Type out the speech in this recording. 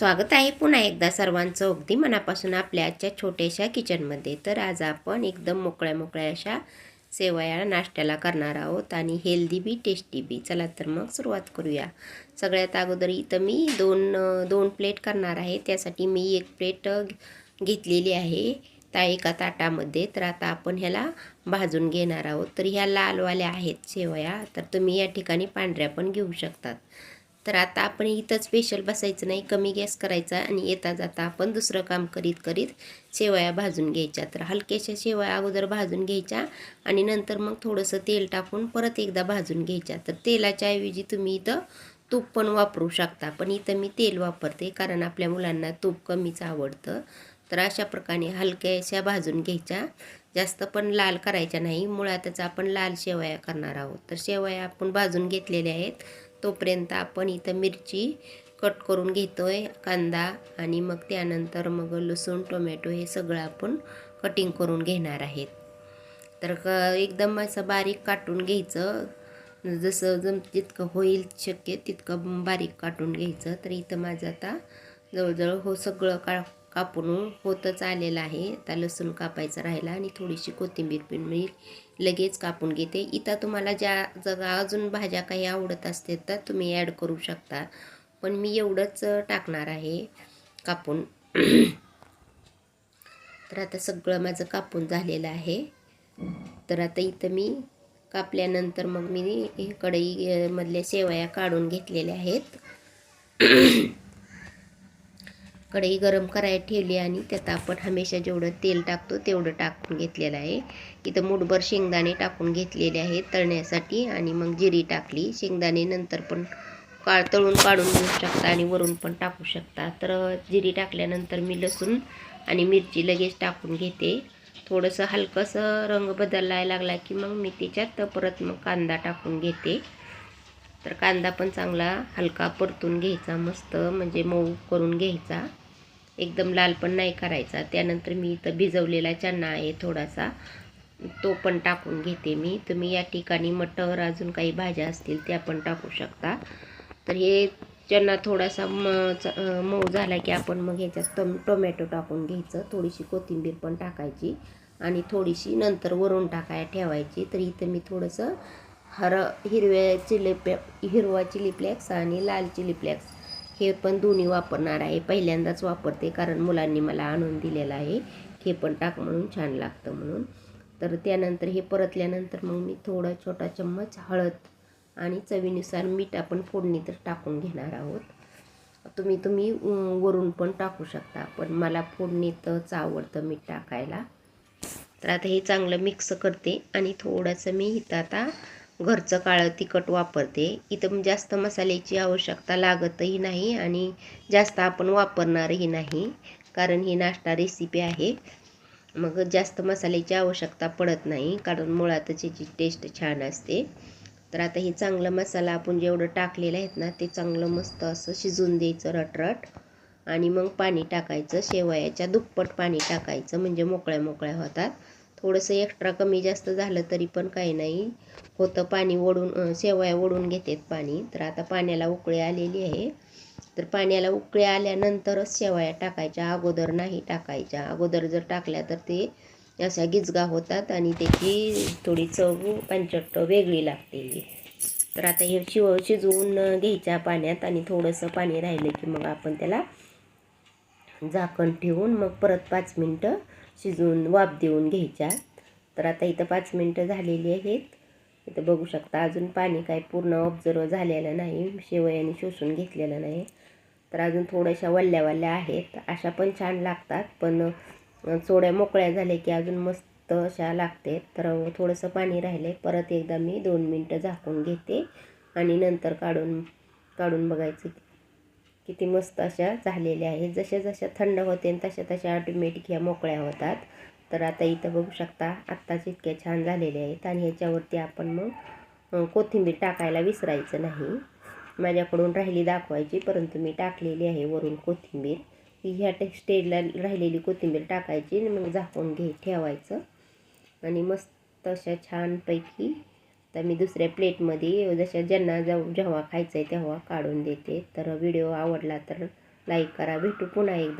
स्वागत आहे पुन्हा एकदा सर्वांचं. अगदी मनापासून आपल्या आजच्या छोट्याशा किचनमध्ये. तर आज आपण एकदम मोकळ्या मोकळ्या अशा सेवया नाश्त्याला करणार आहोत आणि हेल्दी बी टेस्टी बी. चला तर मग सुरुवात करूया. सगळ्यात अगोदर इथं मी दोन दोन प्लेट करणार आहे. त्यासाठी मी एक प्लेट घेतलेली आहे ता एका ताटामध्ये. तर आता आपण ह्याला भाजून घेणार आहोत. तर ह्या लालवाल्या आहेत शेवया. तर तुम्ही या ठिकाणी पांढऱ्या पण घेऊ शकतात. तर आता आपण इथं स्पेशल बसायचं नाही कमी गॅस करायचा आणि येता जाता आपण दुसरं काम करीत करीत शेवया भाजून घ्यायच्या. तर हलक्याशा शेवया अगोदर भाजून घ्यायच्या आणि नंतर मग थोडंसं तेल टाकून परत एकदा भाजून घ्यायच्या. तर तेलाच्या ऐवजी तुम्ही इथं तूप पण वापरू शकता. पण इथं मी तेल वापरते कारण आपल्या मुलांना तूप कमीच आवडतं. तर अशा प्रकारे हलक्याशा भाजून घ्यायच्या. जास्त पण लाल करायच्या नाही. मुळातच आपण लाल शेवया करणार आहोत. तर शेवया आपण भाजून घेतलेल्या आहेत. तोपर्यंत आपण इथं मिरची कट करून घेतो आहे कांदा आणि मग त्यानंतर मग लसूण टोमॅटो हे सगळं आपण कटिंग करून घेणार आहेत. तर क एकदम असं बारीक काटून घ्यायचं. जसं जम जितकं होईल शक्य तितकं बारीक काटून घ्यायचं. तर इथं माझं आता जवळजवळ हो सगळं का कापून होतच आलेलं आहे. आता लसूण कापायचं राहिला आणि थोडीशी कोथिंबीर पण मी लगेच कापून घेते. इथं तुम्हाला ज्या जगा अजून भाज्या काही आवडत असतील तर तुम्ही ॲड करू शकता. पण मी एवढंच टाकणार आहे कापून. तर आता सगळं माझं कापून झालेलं आहे. तर आता इथं मी कापल्यानंतर मग मी हे मधल्या शेवया काढून घेतलेल्या आहेत. कढई गरम करायला ठेवली आणि त्यात आपण हमेशा जेवढं तेल टाकतो तेवढं टाकून घेतलेलं आहे. इथं मुठभर शेंगदाणे टाकून घेतलेले आहेत तळण्यासाठी आणि मग जिरी टाकली. शेंगदाणे नंतर पण काळ तळून काढून घेऊ शकता आणि वरून पण टाकू शकता. तर जिरी टाकल्यानंतर मी लसूण आणि मिरची लगेच टाकून घेते. थोडंसं हलकंसं रंग बदलायला लागला की मग मी त्याच्यात परत मग कांदा टाकून घेते. तर कांदा पण चांगला हलका परतून घ्यायचा मस्त म्हणजे मऊ करून घ्यायचा. एकदम लाल पण नाही करायचा. त्यानंतर मी इथं भिजवलेला चणा आहे थोडासा. तो पण टाकून घेते मी. तुम्ही या ठिकाणी मटर अजून काही भाज्या असतील त्या पण टाकू शकता. तर हे चणा थोडासा म च- मऊ झाला की आपण मग ह्याच्यात टोम टोमॅटो टाकून घ्यायचं. थोडीशी कोथिंबीर पण टाकायची. आणि थोडीशी नंतर वरून टाकाय ठेवायची. तर इथं मी थोडंसं हर हिरव्या चिली प्लॅ हिरवा चिली फ्लेक्स आणि लाल चिली फ्लेक्स हे पण दोन्ही वापरणार आहे. पहिल्यांदाच वापरते कारण मुलांनी मला आणून दिलेलं आहे. हे पण टाक म्हणून छान लागतं म्हणून. तर त्यानंतर हे परतल्यानंतर मग मी थोडा छोटा चम्मच हळद आणि चवीनुसार मीठ आपण फोडणीतच टाकून घेणार आहोत. तुम्ही तुम्ही वरून पण टाकू शकता. पण मला फोडणीतच आवडतं मीठ टाकायला. तर आता हे चांगलं मिक्स करते आणि थोडंसं मी इथं आता घरचं काळं तिखट वापरते. इथं जास्त मसाल्याची आवश्यकता लागतही नाही आणि जास्त आपण वापरणारही नाही. कारण ही नाश्ता रेसिपी आहे. मग जास्त मसाल्याची आवश्यकता पडत नाही. कारण मुळातच याची टेस्ट छान असते. तर आता हे चांगलं मसाला आपण जेवढं टाकलेलं आहेत ना ते चांगलं मस्त असं शिजवून द्यायचं रटरट. आणि मग पाणी टाकायचं. शेवयाच्या दुप्पट पाणी टाकायचं. म्हणजे मोकळ्या मोकळ्या होतात. थोडंसं एक्स्ट्रा कमी जास्त झालं तरी पण काही नाही. होतं पाणी ओढून शेवया ओढून घेतात पाणी. तर आता पाण्याला उकळी आलेली आहे. तर पाण्याला उकळी आल्यानंतरच शेवया टाकायच्या. अगोदर नाही टाकायच्या. अगोदर जर टाकल्या तर ते अशा गिजगा होतात आणि त्याची थोडी चव पंचट्ट वेगळी लागते तर आता हे शिव शिजवून घ्यायच्या पाण्यात आणि थोडंसं पाणी राहिलं की मग आपण त्याला झाकण ठेवून मग परत पाच मिनटं शिजवून वाफ देऊन घ्यायच्या तर आता इथं पाच मिनटं झालेली आहेत. इथं बघू शकता अजून पाणी काय पूर्ण ऑब्झर्व झालेलं नाही. शेवयाने शोषून घेतलेलं नाही. तर अजून थोड्याशा वल्ल्या वल्ल्या आहेत. अशा पण छान लागतात. पण चोड्या मोकळ्या झाल्या की अजून मस्त अशा लागते. तर थोडंसं पाणी राहिले परत एकदा मी दोन मिनटं झाकून घेते. आणि नंतर काढून काढून बघायचं किती मस्त अशा झालेल्या आहेत. जशा जशा थंड होते तशा तशा ऑटोमॅटिक ह्या मोकळ्या होतात. तर आता इथं बघू शकता आत्ताच इतक्या छान झालेल्या आहेत आणि ह्याच्यावरती आपण मग कोथिंबीर टाकायला विसरायचं नाही. माझ्याकडून राहिली दाखवायची परंतु मी टाकलेली आहे वरून कोथिंबीर. ह्या टे राहिलेली कोथिंबीर टाकायची आणि मग झाकून घे ठेवायचं. आणि मस्त अशा छानपैकी तर मी दुसऱ्या प्लेटमध्ये जशा ज्यांना जाऊ जेव्हा खायचं आहे तेव्हा काढून देते. तर व्हिडिओ आवडला तर लाईक करा. भेटू पुन्हा एकदा.